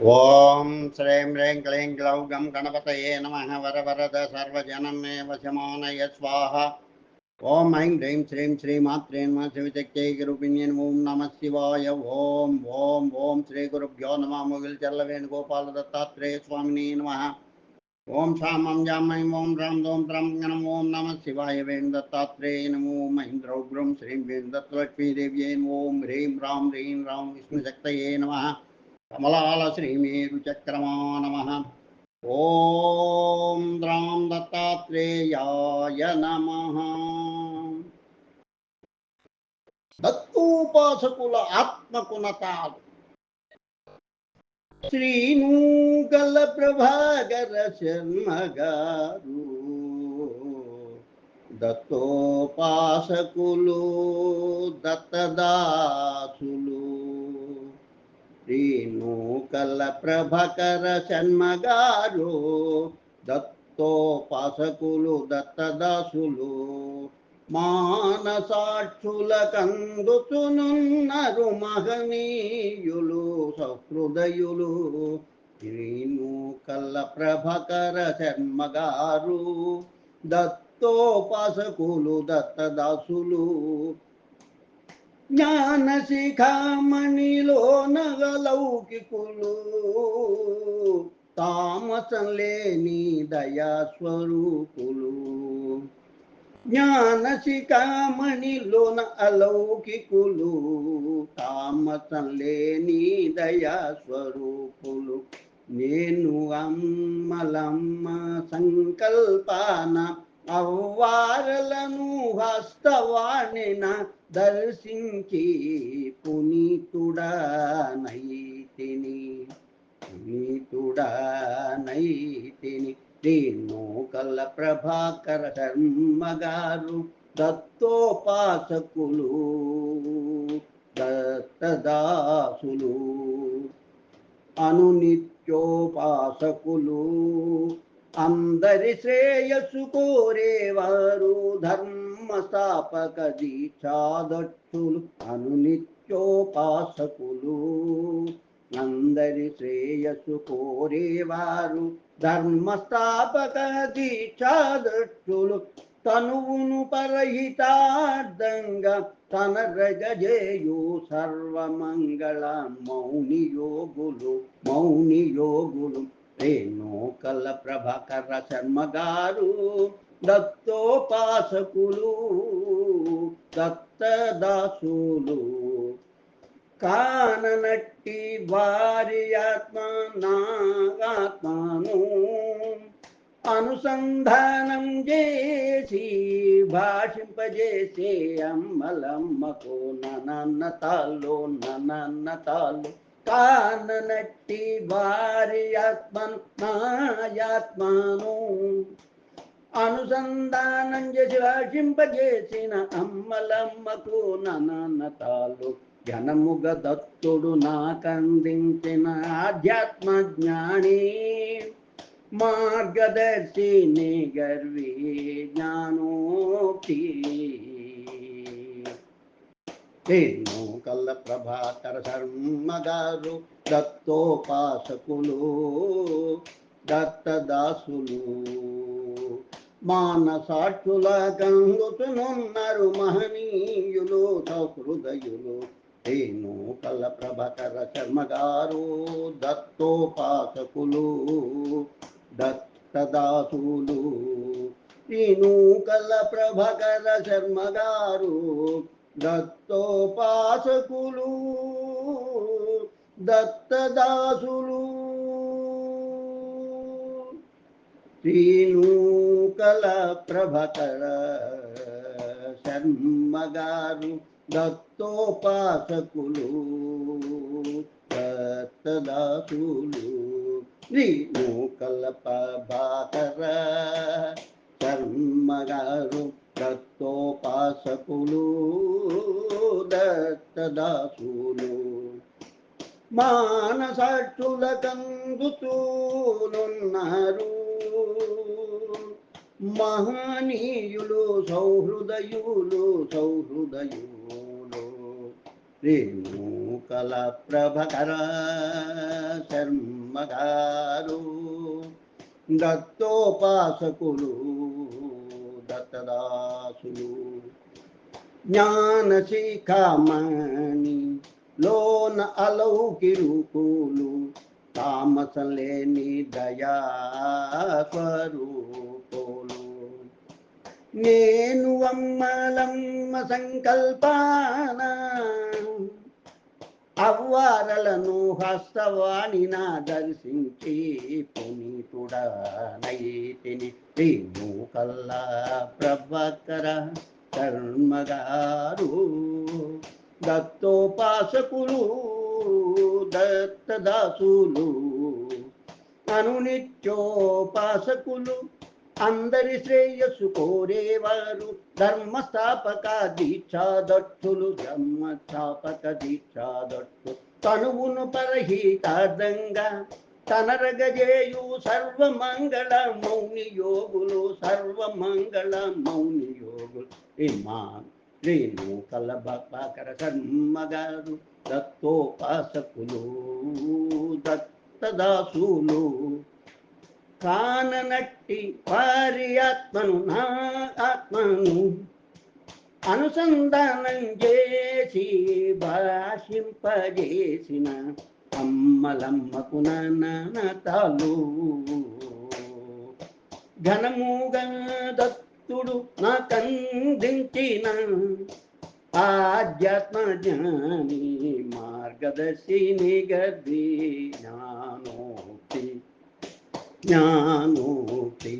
ஓம் ஸ்ரீம் ரேம் க்ளீம் க்ளௌ கம் கணபதயே நம வரவரத சர்வஜனமே வசமான யஸ்வாகா ஓம் ஐம் ஹ்ரீம் ஸ்ரீம் ஸ்ரீ மாத்ரேன்மா சிவசக்தியை கிருபிணியன் ஓம் நம சிவாய. ஓம் ஓம் ஓம் ஸ்ரீ குருப்யோ நம முகில் செல்லவேன் கோபால தத்தாத்ரேய சுவாமினே நம ஓம் சாமம் ஜாமைம் ஓம் ராம் தோம் திரம் கணம் ஓம் நம சிவாய வேண் தத்தாத்ரேய நமோ. மஹிந்திரௌக்ரம் ஸ்ரீம் வேண் தத்லட்சுமி தேவியேன் ஓம் ஹ்ரீம் ராம் ஹ்ரீம் ராம் விஷ்ணு சக்தயே நம శ్రీమేరు చక్రమా నమ ఓం ద్రాం దత్తాత్రేయాయ నమ. దత్తోపాసకుల ఆత్మకునతాలు. శ్రీనూగల ప్రభాకర శర్మ గారు దత్తోపాసకులు దత్తదాసులు. శ్రీనూకల ప్రభకర శర్మగారు దత్తోపాసకులు దత్తదాసులు మానసాక్షుల కందుతునున్నరు మహనీయులు సహృదయులు. శ్రీనూకల్ల ప్రభకర శర్మగారు దత్తోపాసకులు దత్తదాసులు. జ్ఞానశిఖామణిలో నగలౌకికులు తామసం లేని దయాస్వరూపులు. జ్ఞానశిఖామణిలోన అలౌకికులు తామసం లేని దయాస్వరూపులు. నేను అమ్మలమ్మ సంకల్పాన అవ్వారలను హస్తవాణిన దర్శించి పునీతుడనైతిని పునీతుడనైతిని. రేణుకల ప్రభాకర కర్మగారు దత్తోపాసకులు దత్తదాసులు అనునిత్యోపాసకులు. అందరి శ్రేయస్సు కోరేవారు ధర్మ స్థాపక దీక్షాదక్షులు అనునిత్యోపాసకులు అందరి శ్రేయస్సు కోరేవారు ధర్మ స్థాపక దీక్షాదక్షులు తనువును పరహితార్థంగా తన రజజేయు సర్వమంగళ మౌని యోగులు మౌని యోగులు రేణుకల్ల ప్రభాకర శర్మ గారు దత్తోపాసకులు దత్తదాసులు. కాననట్టి వారి ఆత్మ నాగాత్మను అనుసంధానం చేసి భాషింపజేసే అమ్మలమ్మకు నన్నతాల్లో తాళ్ళు. కాననట్టి వారి ఆత్మను నాయాత్మను అనుసంధానం చేసి వాషింపజేసిన అమ్మలమ్మకు నన్నతాలు ఘనముగ దత్తుడు నాకందించిన ఆధ్యాత్మ జ్ఞాని మార్గదర్శిని గర్వీ జ్ఞానోక్తి. వల్ల ప్రభాకర శర్మ గారు దత్తోపాసకులు దత్తదాసులు. మానసాక్షుల గంగుతునున్నారు మహనీయులు సహృదయులు. రేణు కల్ల ప్రభకర శర్మ గారు దత్తోపాసకులు దత్తదాసులు. రేణు కల్ల ప్రభకర శర్మ గారు దత్తోపాసకులు దత్తదాసులు. శ్రీనూకల ప్రభకర శర్మగారు దత్తోపాసకులు దత్తదాసులు. శ్రీనూకల ప్రభాకర శర్మగారు దత్తోపాసకులు దత్తదాసులు. మానసాక్షుల కందుతూనున్నారు మహనీయులు సౌహృదయులు సౌహృదయులు. రేణు నూకల ప్రభకర శర్మగారు. దత్తోపాసకులు దత్తదాసులు జ్ఞానశిఖామణి లోన అలౌకిరుకులు తామసలేని దయా స్వరూపులు నేను అమ్మలమ్మ సంకల్పానా అవ్వారలను హస్తవాణిన దర్శించి పునీతుడనైతిని కల్లా ప్రభకర కర్మగారు దత్తోపాసకులు దత్తదాసులు అనునిత్యోపాసకులు అందరి శ్రేయస్సు కోరేవారు. ధర్మస్థాపక దీక్షాదట్టులు ధర్మస్థాపక దీక్షాదట్టు తనువును పరహితార్థంగా తనరగజేయు సర్వమంగళ మౌని యోగులు సర్వమంగళ మౌని యోగులు ఇమా రేణు కలబకర కర్మగారు దత్తోపాసకులు దత్తదాసులు. కాననట్టి వారి ఆత్మను నా ఆత్మను అనుసంధానం చేసి భాషింపజేసిన అమ్మలమ్మకు నాన్నతాలు ఘనముగా దత్తుడు నాకందించిన ఆధ్యాత్మ జ్ఞాని మార్గదర్శిని గది జ్ఞానోక్తి జ్ఞానోపి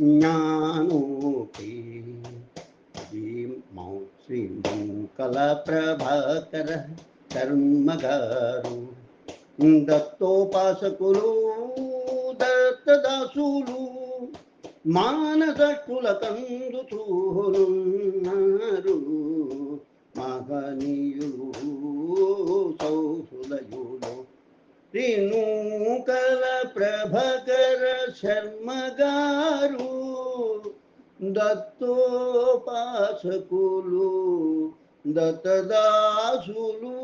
జ్ఞానోక్తి మౌ శ్రీ మంకల ప్రభాకర కర్మగారు దత్తోపాసకులు దత్తదాసులు మానసకుల కందుతూన్నారు మహనీయులు రేణుకల ప్రభకర శర్మ గారు దత్తోపాసకులు దత్తదాసులు.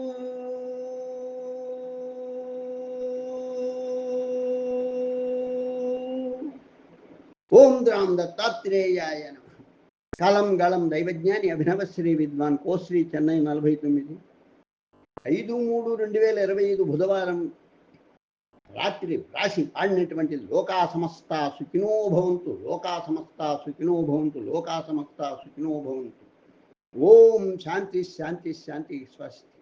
ఓం రామ్ దత్తాత్రేయాయ నమః. కలం గళం దైవజ్ఞాని అభినవశ్రీ విద్వాన్ కోశ్రీ చెన్నై నలభై తొమ్మిది. ఐదు మూడు రెండు వేల ఇరవై ఐదు బుధవారం రాత్రి వ్రాసి పాడినటువంటి లోకా సమస్త సుఖినో భవంతు లోకా సమస్త సుఖినో భవంతు లోకా సమస్త సుఖినో భవంతు. ఓం శాంతి శాంతి శాంతి స్వస్తి.